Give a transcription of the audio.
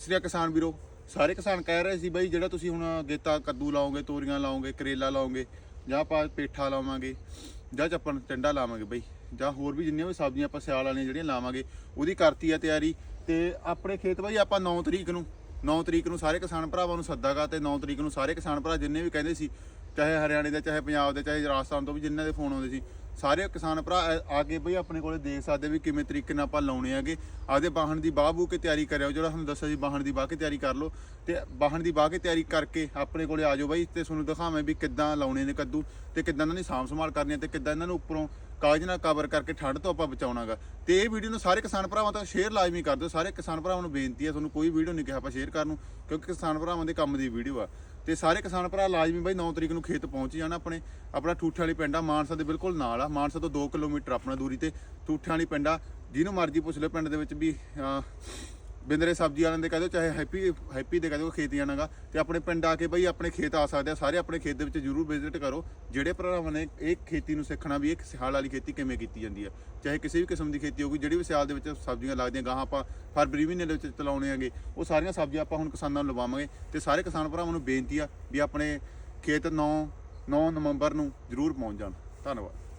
ਸ੍ਰੀ ਕਿਸਾਨ ਵੀਰੋ। ਸਾਰੇ ਕਿਸਾਨ ਕਹਿ ਰਹੇ ਸੀ ਬਈ ਜਿਹੜਾ ਤੁਸੀਂ ਹੁਣ ਗੇਤਾ, ਕੱਦੂ ਲਾਓਗੇ, ਤੋਰੀਆਂ ਲਾਓਗੇ, ਕਰੇਲਾ ਲਾਓਗੇ, ਜਾਂ ਆਪਾਂ ਪੇਠਾ ਲਾਵਾਂਗੇ, ਜਾਂ ਚੱਪਣ ਟੰਡਾ ਲਾਵਾਂਗੇ ਬਈ, ਜਾਂ ਹੋਰ ਵੀ ਜਿੰਨੀਆਂ ਵੀ ਸਬਜ਼ੀਆਂ ਆਪਾਂ ਸਿਆਲ ਵਾਲੀਆਂ ਜਿਹੜੀਆਂ ਲਾਵਾਂਗੇ, ਉਹਦੀ ਕਰਤੀ ਆ ਤਿਆਰੀ। ਤੇ ਆਪਣੇ ਖੇਤ ਬਈ ਆਪਾਂ 9 ਤਰੀਕ ਨੂੰ 9 ਤਰੀਕ ਨੂੰ ਸਾਰੇ ਕਿਸਾਨ ਭਰਾਵਾਂ ਨੂੰ ਸੱਦਾਗਾ ਤੇ 9 ਤਰੀਕ ਨੂੰ ਸਾਰੇ ਕਿਸਾਨ ਭਰਾ ਜਿੰਨੇ ਵੀ ਕਹਿੰਦੇ ਸੀ ਚਾਹੇ ਹਰਿਆਣੇ ਦੇ, ਚਾਹੇ ਪੰਜਾਬ ਦੇ, ਚਾਹੇ ਰਾਜਸਥਾਨ ਤੋਂ ਵੀ ਜਿੰਨਾਂ ਦੇ ਫੋਨ ਆਉਂਦੇ ਸੀ, ਸਾਰੇ ਕਿਸਾਨ ਭਰਾ ਆ- ਕੇ ਬਈ ਆਪਣੇ ਕੋਲੇ ਦੇਖ ਸਕਦੇ ਵੀ ਕਿਵੇਂ ਤਰੀਕੇ ਨਾਲ ਆਪਾਂ ਲਾਉਣੇ ਆਗੇ ਆਦੇ ਬਾਹਣ ਦੀ ਬਾਹ ਬੂ ਕੇ ਤਿਆਰੀ ਕਰਿਓ ਜਿਹੜਾ ਤੁਹਾਨੂੰ ਦੱਸਿਆ ਸੀ ਬਾਹਣ ਦੀ ਬਾਹ ਕੇ ਤਿਆਰੀ ਕਰ ਲਓ। ਤੇ ਬਾਹਣ ਦੀ ਬਾਹ ਕੇ ਤਿਆਰੀ ਕਰਕੇ ਆਪਣੇ ਕੋਲੇ ਆ ਜਾਓ ਬਾਈ, ਤੇ ਤੁਹਾਨੂੰ ਦਿਖਾਵਾਂ ਵੀ ਕਿੱਦਾਂ ਲਾਉਣੇ ਨੇ ਕੱਦੂ, ਤੇ ਕਿੱਦਾਂ ਇਹਨਾਂ ਦੀ ਸਾਂਭ ਸੰਭਾਲ ਕਰਨੀ ਹੈ, ਤੇ ਕਿੱਦਾਂ ਇਹਨਾਂ ਨੂੰ ਉੱਪਰੋਂ ਕਾਗਜ਼ ਨਾਲ ਕਵਰ ਕਰਕੇ ਠੰਡ ਤੋਂ ਆਪਾਂ ਬਚਾਉਣਾਗਾ। ਤੇ ਇਹ ਵੀਡੀਓ ਨੂੰ ਸਾਰੇ ਕਿਸਾਨ ਭਰਾਵਾਂ ਤੱਕ ਸ਼ੇਅਰ ਲਾਜ਼ਮੀ ਕਰ ਦਿਓ। ਸਾਰੇ ਕਿਸਾਨ ਭਰਾਵਾਂ ਨੂੰ ਬੇਨਤੀ ਹੈ, ਤੁਹਾਨੂੰ ਕੋਈ ਵੀਡੀਓ ਨਹੀਂ ਕਿਹਾ ਆਪਾਂ ਸ਼ੇਅਰ ਕਰਨ ਨੂੰ, ਕਿਉਂਕਿ ਕਿਸਾਨ ਭਰਾਵਾਂ ਦੇ ਕੰਮ ਦੀ ਵੀਡੀਓ ਆ। ਤੇ ਸਾਰੇ ਕਿਸਾਨ ਭਰਾ ਲਾਜ਼ਮੀ ਬਾਈ 9 ਤਰੀਕ ਨੂੰ ਖੇਤ ਪਹੁੰਚ ਜਾਣਾ ਆਪਣੇ। ਆਪਣਾ ਠੂਠੇ ਵਾਲੀ ਪਿੰਡ ਆ, ਮਾਨਸਾ ਦੇ ਬਿਲਕੁਲ ਨਾਲ ਆ। ਮਾਨਸਾ ਤੋਂ 2 ਕਿਲੋਮੀਟਰ ਆਪਣਾ ਦੂਰੀ ਤੇ। ਠੂਠੇ ਵਾਲੀ ਪਿੰਡ ਆ, ਜਿਹਨੂੰ ਮਰਜ਼ੀ ਪੁੱਛ ਲਿਓ ਪਿੰਡ ਦੇ ਵਿੱਚ ਵੀ ਬਿੰਦਰੇ ਸਬਜ਼ੀ ਵਾਲਿਆਂ ਦੇ ਕਹਦੋ ਚਾਹੇ ਹੈਪੀ ਹੈਪੀ ਦੇ ਕਹਦੋ ਖੇਤ ਜਾਣਾਗਾ ਤੇ ਆਪਣੇ ਪਿੰਡ ਆ ਕੇ ਬਈ ਆਪਣੇ ਖੇਤ ਆ ਸਕਦੇ ਆ, ਸਾਰੇ ਆਪਣੇ ਖੇਤ ਦੇ ਵਿੱਚ ਜਰੂਰ ਵਿਜ਼ਿਟ ਕਰੋ। ਜਿਹੜੇ ਭਰਾਵਾਂ ਨੇ ਇਹ ਖੇਤੀ ਨੂੰ ਸਿੱਖਣਾ ਵੀ, ਇਹ ਸਿਆਲ ਵਾਲੀ ਖੇਤੀ ਕਿਵੇਂ ਕੀਤੀ ਜਾਂਦੀ ਆ? ਚਾਹੇ ਕਿਸੇ ਵੀ ਕਿਸਮ ਦੀ ਖੇਤੀ ਹੋਊਗੀ, ਜਿਹੜੀ ਵੀ ਸਿਆਲ ਦੇ ਵਿੱਚ ਸਬਜ਼ੀਆਂ ਲੱਗਦੀਆਂ, ਗਾਹਾਂ ਆਪਾਂ ਫਰਵਰੀ ਮਹੀਨੇ ਦੇ ਵਿੱਚ ਚਲਾਉਣੇ ਆਗੇ, ਉਹ ਸਾਰੀਆਂ ਸਬਜ਼ੀਆਂ ਆਪਾਂ ਹੁਣ ਕਿਸਾਨਾਂ ਨੂੰ ਲਵਾਵਾਂਗੇ। ਤੇ ਸਾਰੇ ਕਿਸਾਨ ਭਰਾਵਾਂ ਨੂੰ ਬੇਨਤੀ ਆ ਵੀ ਆਪਣੇ ਖੇਤ 9 9 ਨਵੰਬਰ ਨੂੰ ਜਰੂਰ ਪਹੁੰਚ ਜਾਣ। ਧੰਨਵਾਦ।